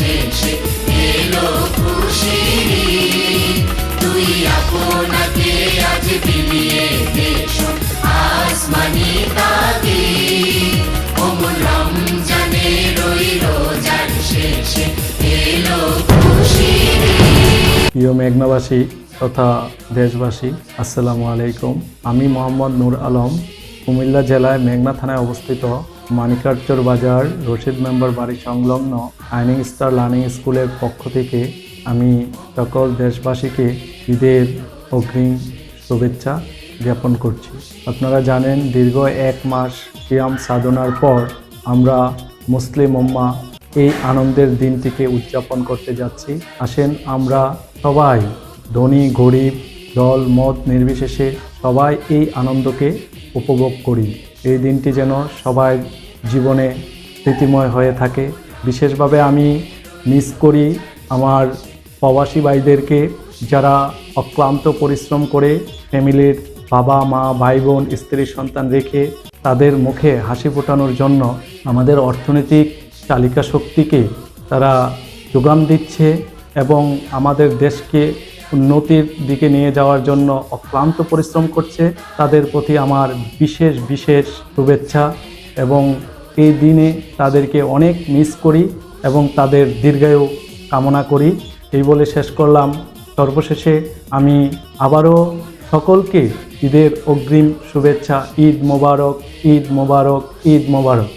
শেষে এলো খুশি তুই আপনাকে আজ দেশ আসমানি প্রিয় মেঘনাবাসী তথা দেশবাসী, আসসালামু আলাইকুম। আমি মোহাম্মদ নূর আলম, কুমিল্লা জেলায় মেঘনা থানায় অবস্থিত মানিকারচর বাজার, রশিদ মেম্বার বাড়ি সংলগ্ন আইনিং স্টার লার্নিং স্কুলের পক্ষ থেকে আমি সকল দেশবাসীকে ঈদের অগ্রিম শুভেচ্ছা জ্ঞাপন করছি। আপনারা জানেন, দীর্ঘ এক মাস সিয়াম সাধনার পর আমরা মুসলিম উম্মা এই আনন্দের দিনটিকে উদযাপন করতে যাচ্ছি। আসেন আমরা সবাই, ধনী, গরিব, দল, মত নির্বিশেষে সবাই এই আনন্দকে উপভোগ করি। এই দিনটি যেন সবাই জীবনে স্মৃতিময় হয়ে থাকে। বিশেষভাবে আমি মিস করি আমার প্রবাসী ভাইদেরকে যারা অক্লান্ত পরিশ্রম করে ফ্যামিলির বাবা, মা ভাই বোন স্ত্রী, সন্তান রেখে তাদের মুখে হাসি ফোটানোর জন্য আমাদের অর্থনৈতিক চালিকা শক্তিকে তারা যোগান দিচ্ছে এবং আমাদের দেশকে উন্নতির দিকে নিয়ে যাওয়ার জন্য অক্লান্ত পরিশ্রম করছে। তাদের প্রতি আমার বিশেষ বিশেষ শুভেচ্ছা এবং এই দিনে তাদেরকে অনেক মিস করি এবং তাদের দীর্ঘায়ু কামনা করি। এই বলে শেষ করলাম। সর্বশেষে আমি আবারও সকলকে ঈদের অগ্রিম শুভেচ্ছা, ঈদ মোবারক ঈদ মোবারক ঈদ মোবারক।